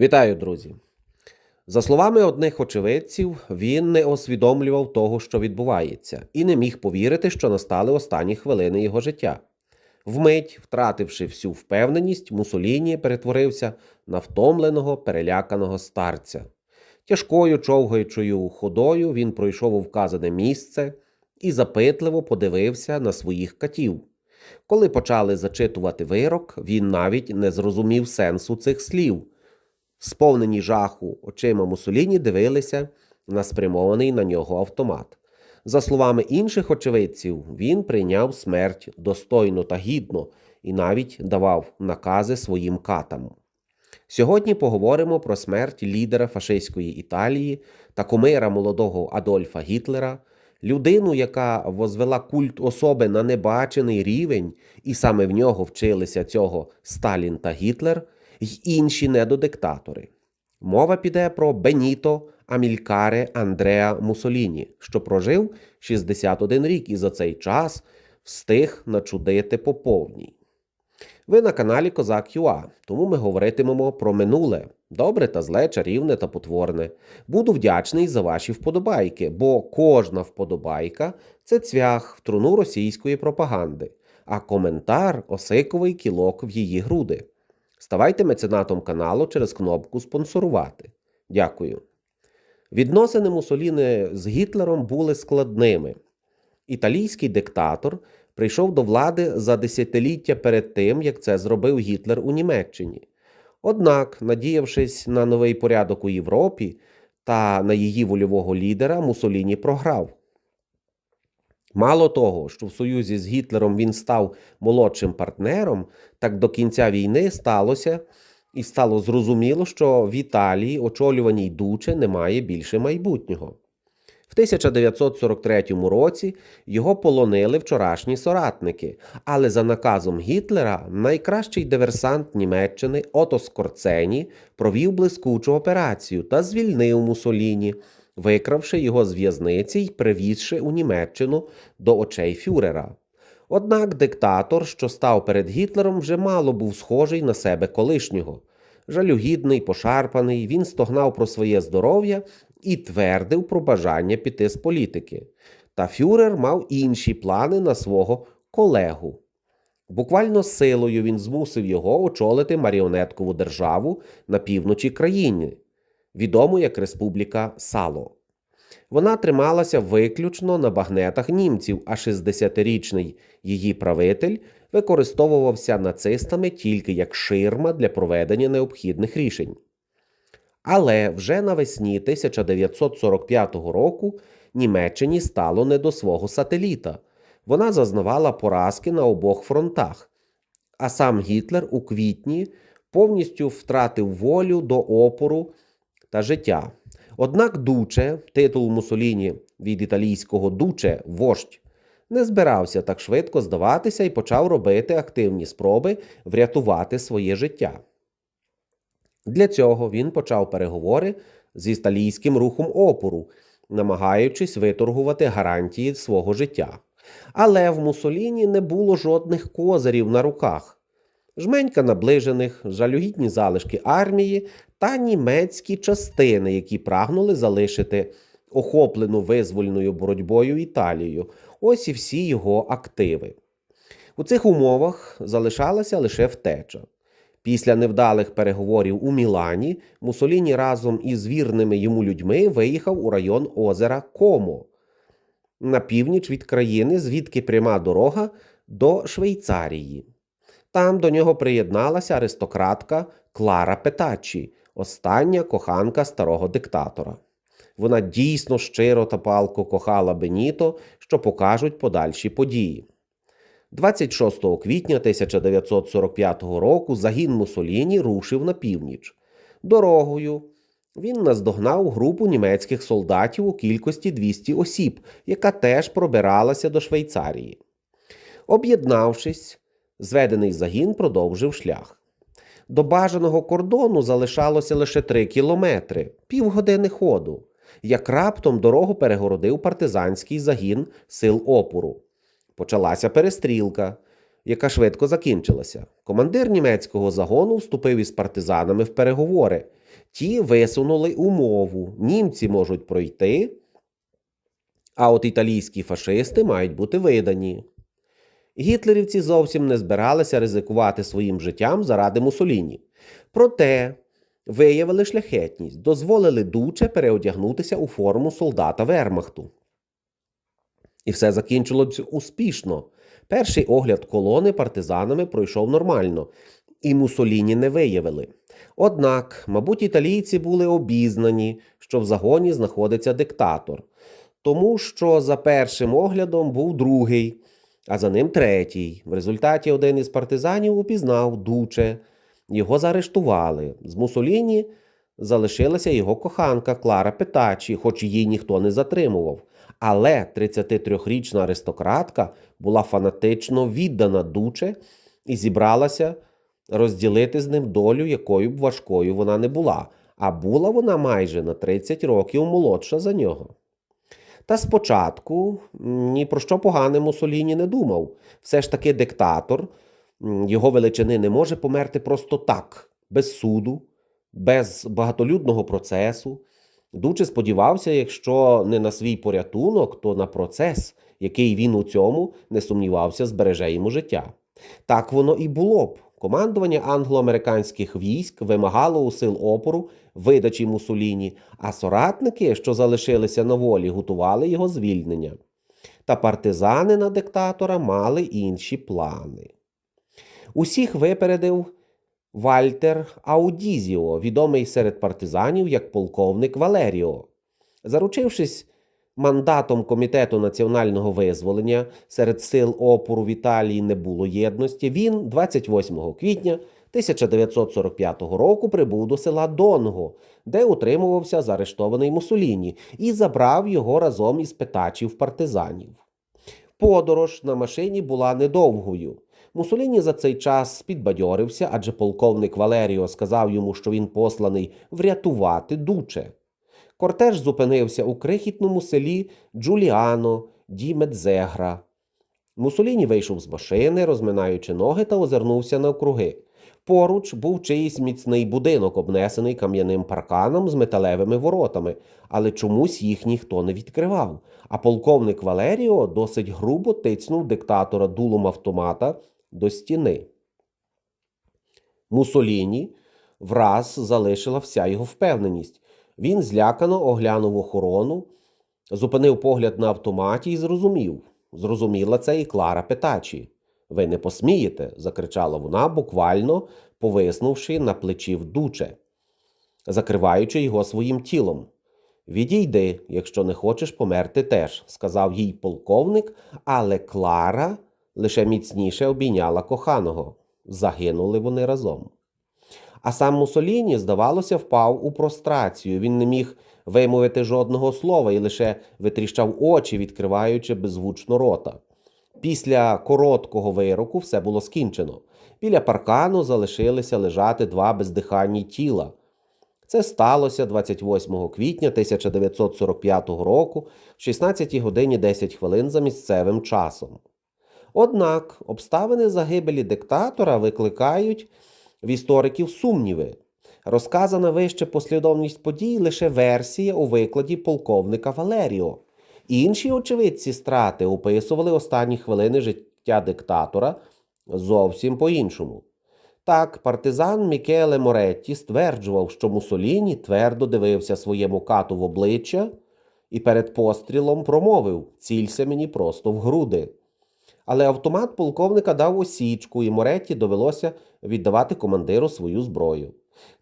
Вітаю, друзі! За словами одних очевидців, він не усвідомлював того, що відбувається, і не міг повірити, що настали останні хвилини його життя. Вмить, втративши всю впевненість, Мусоліні перетворився на втомленого, переляканого старця. Тяжкою човгаючою ходою він пройшов у вказане місце і запитливо подивився на своїх катів. Коли почали зачитувати вирок, він навіть не зрозумів сенсу цих слів. Сповнені жаху очима Мусоліні дивилися на спрямований на нього автомат. За словами інших очевидців, він прийняв смерть достойно та гідно і навіть давав накази своїм катам. Сьогодні поговоримо про смерть лідера фашистської Італії та кумира молодого Адольфа Гітлера, людину, яка возвела культ особи на небачений рівень, і саме в нього вчилися цього Сталін та Гітлер, й інші недодиктатори. Мова піде про Беніто Амількаре Андреа Мусоліні, що прожив 61 рік і за цей час встиг начудити по повній. Ви на каналі Козак ЮА, тому ми говоритимемо про минуле, добре та зле, чарівне та потворне. Буду вдячний за ваші вподобайки, бо кожна вподобайка це цвях в труну російської пропаганди, а коментар осиковий кілок в її груди. Ставайте меценатом каналу через кнопку спонсорувати. Дякую. Відносини Мусоліни з Гітлером були складними. Італійський диктатор прийшов до влади за десятиліття перед тим, як це зробив Гітлер у Німеччині. Однак, надіявшись на новий порядок у Європі та на її вольового лідера, Мусоліні програв. Мало того, що в союзі з Гітлером він став молодшим партнером, так до кінця війни сталося і стало зрозуміло, що в Італії, очолюваній Дуче, немає більше майбутнього. В 1943 році його полонили вчорашні соратники, але за наказом Гітлера найкращий диверсант Німеччини Ото Скорцені провів блискучу операцію та звільнив Мусоліні, викравши його з в'язниці й привізши у Німеччину до очей фюрера. Однак диктатор, що став перед Гітлером, вже мало був схожий на себе колишнього. Жалюгідний, пошарпаний, він стогнав про своє здоров'я і твердив про бажання піти з політики. Та фюрер мав інші плани на свого колегу. Буквально силою він змусив його очолити маріонеткову державу на півночі країни, відому як Республіка Сало. Вона трималася виключно на багнетах німців, а 60-річний її правитель використовувався нацистами тільки як ширма для проведення необхідних рішень. Але вже навесні 1945 року Німеччині стало не до свого сателіта. Вона зазнавала поразки на обох фронтах. А сам Гітлер у квітні повністю втратив волю до опору та життя. Однак Дуче, титул Мусоліні від італійського дуче вождь, не збирався так швидко здаватися і почав робити активні спроби врятувати своє життя. Для цього він почав переговори з італійським рухом опору, намагаючись виторгувати гарантії свого життя. Але в Мусоліні не було жодних козирів на руках. Жменька наближених, жалюгідні залишки армії та німецькі частини, які прагнули залишити охоплену визвольною боротьбою Італію. Ось і всі його активи. У цих умовах залишалася лише втеча. Після невдалих переговорів у Мілані Мусоліні разом із вірними йому людьми виїхав у район озера Комо на північ від країни, звідки пряма дорога до Швейцарії. Там до нього приєдналася аристократка Клара Петачі, остання коханка старого диктатора. Вона дійсно щиро та палко кохала Беніто, що покажуть подальші події. 26 квітня 1945 року загін Мусоліні рушив на північ. Дорогою він наздогнав групу німецьких солдатів у кількості 200 осіб, яка теж пробиралася до Швейцарії. Об'єднавшись, зведений загін продовжив шлях. До бажаного кордону залишалося лише 3 кілометри, півгодини ходу, як раптом дорогу перегородив партизанський загін сил опору. Почалася перестрілка, яка швидко закінчилася. Командир німецького загону вступив із партизанами в переговори Ті висунули умову: німці можуть пройти, а от італійські фашисти мають бути видані. Гітлерівці зовсім не збиралися ризикувати своїм життям заради Мусоліні. Проте виявили шляхетність, дозволили дуче переодягнутися у форму солдата Вермахту. І все закінчилось успішно. Перший огляд колони партизанами пройшов нормально, і Мусоліні не виявили. Однак, мабуть, італійці були обізнані, що в загоні знаходиться диктатор, тому що за першим оглядом був другий, а за ним третій. В результаті один із партизанів упізнав дуче. Його заарештували. З Мусоліні залишилася його коханка Клара Петачі, хоч її ніхто не затримував. Але 33-річна аристократка була фанатично віддана дуче і зібралася розділити з ним долю, якою б важкою вона не була, а була вона майже на 30 років молодша за нього. Та спочатку ні про що погане Мусоліні не думав. Все ж таки диктатор, його величини не може померти просто так, без суду, без багатолюдного процесу. Дуче сподівався, якщо не на свій порятунок, то на процес, який він у цьому не сумнівався, збереже йому життя. Так воно і було б. Командування англо-американських військ вимагало у сил опору видачі Мусоліні, а соратники, що залишилися на волі, готували його звільнення. Та партизани на диктатора мали інші плани. Усіх випередив Вальтер Аудізіо, відомий серед партизанів як полковник Валеріо. Заручившись мандатом Комітету національного визволення серед сил опору в Італії не було єдності, він 28 квітня 1945 року прибув до села Донго, де утримувався заарештований Мусоліні, і забрав його разом із петачів партизанів. Подорож на машині була недовгою. Мусоліні за цей час підбадьорився, адже полковник Валеріо сказав йому, що він посланий врятувати дуче. Кортеж зупинився у крихітному селі Джуліано ді Медзегра. Мусоліні вийшов з машини, розминаючи ноги та озирнувся навкруги. Поруч був чиїсь міцний будинок, обнесений кам'яним парканом з металевими воротами, але чомусь їх ніхто не відкривав. А полковник Валеріо досить грубо тицнув диктатора дулом автомата до стіни. Мусоліні враз залишила вся його впевненість. Він злякано оглянув охорону, зупинив погляд на автоматі і зрозумів. Зрозуміла це і Клара Петачі. Ви не посмієте, закричала вона, буквально повиснувши на плечі вдуче, закриваючи його своїм тілом. Відійди, якщо не хочеш померти теж, сказав їй полковник, але Клара лише міцніше обійняла коханого. Загинули вони разом. А сам Мусоліні, здавалося, впав у прострацію. Він не міг вимовити жодного слова і лише витріщав очі, відкриваючи беззвучно рота. Після короткого вироку все було скінчено. Біля паркану залишилися лежати два бездиханні тіла. Це сталося 28 квітня 1945 року, в 16 годині 10 хвилин за місцевим часом. Однак обставини загибелі диктатора викликають в істориків сумніви. Розказана вище послідовність подій лише версія у викладі полковника Валеріо. Інші очевидці страти описували останні хвилини життя диктатора зовсім по-іншому. Так, партизан Мікеле Моретті стверджував, що Мусоліні твердо дивився своєму кату в обличчя і перед пострілом промовив цілься мені просто в груди. Але автомат полковника дав осічку, і Моретті довелося віддавати командиру свою зброю.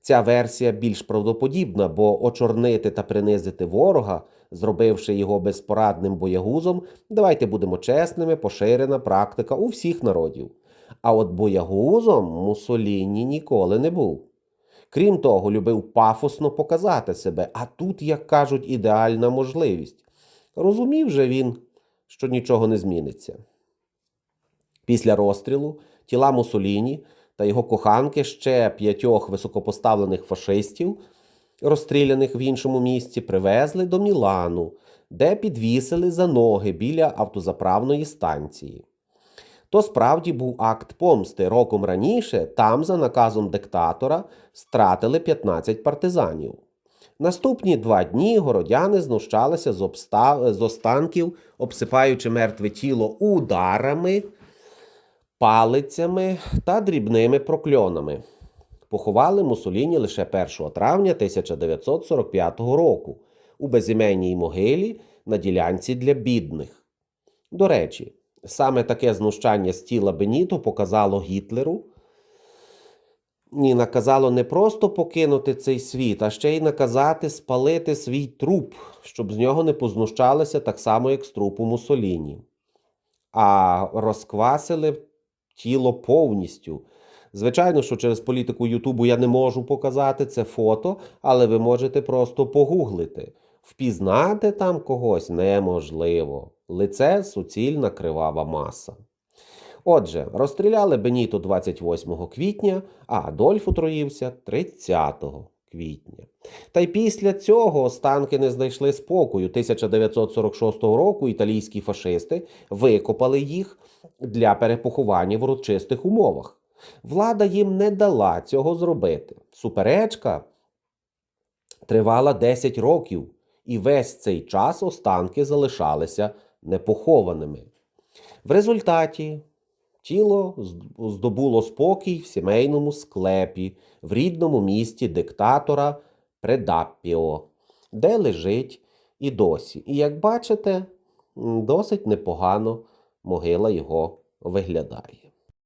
Ця версія більш правдоподібна, бо очорнити та принизити ворога, зробивши його безпорадним боягузом, давайте будемо чесними, поширена практика у всіх народів. А от боягузом Мусоліні ніколи не був. Крім того, любив пафосно показати себе, а тут, як кажуть, ідеальна можливість. Розумів же він, що нічого не зміниться. Після розстрілу тіла Мусоліні та його коханки ще п'ятьох високопоставлених фашистів, розстріляних в іншому місці, привезли до Мілану, де підвісили за ноги біля автозаправної станції. то справді був акт помсти. Роком раніше там, за наказом диктатора, стратили 15 партизанів. Наступні два дні городяни знущалися з, обста... з останків, обсипаючи мертве тіло ударами, палицями та дрібними прокльонами. Поховали Мусоліні лише 1 травня 1945 року у безіменній могилі на ділянці для бідних. До речі, саме таке знущання з тіла Беніто показало Гітлеру. Ні, наказало не просто покинути цей світ, а ще й наказати спалити свій труп, щоб з нього не познущалися так само, як з трупу Мусоліні. А розквасили тіло повністю. Звичайно, що через політику Ютубу я не можу показати це фото, але ви можете просто погуглити. Впізнати там когось неможливо. Лице суцільна кривава маса. Отже, розстріляли Беніто 28 квітня, а Адольф отруївся 30 квітня. Та й після цього останки не знайшли спокою. 1946 року італійські фашисти викопали їх для перепоховання в урочистих умовах. Влада їм не дала цього зробити. Суперечка тривала 10 років, і весь цей час останки залишалися непохованими. В результаті тіло здобуло спокій в сімейному склепі в рідному місті диктатора Предаппіо, де лежить і досі. І як бачите, досить непогано могила його виглядає.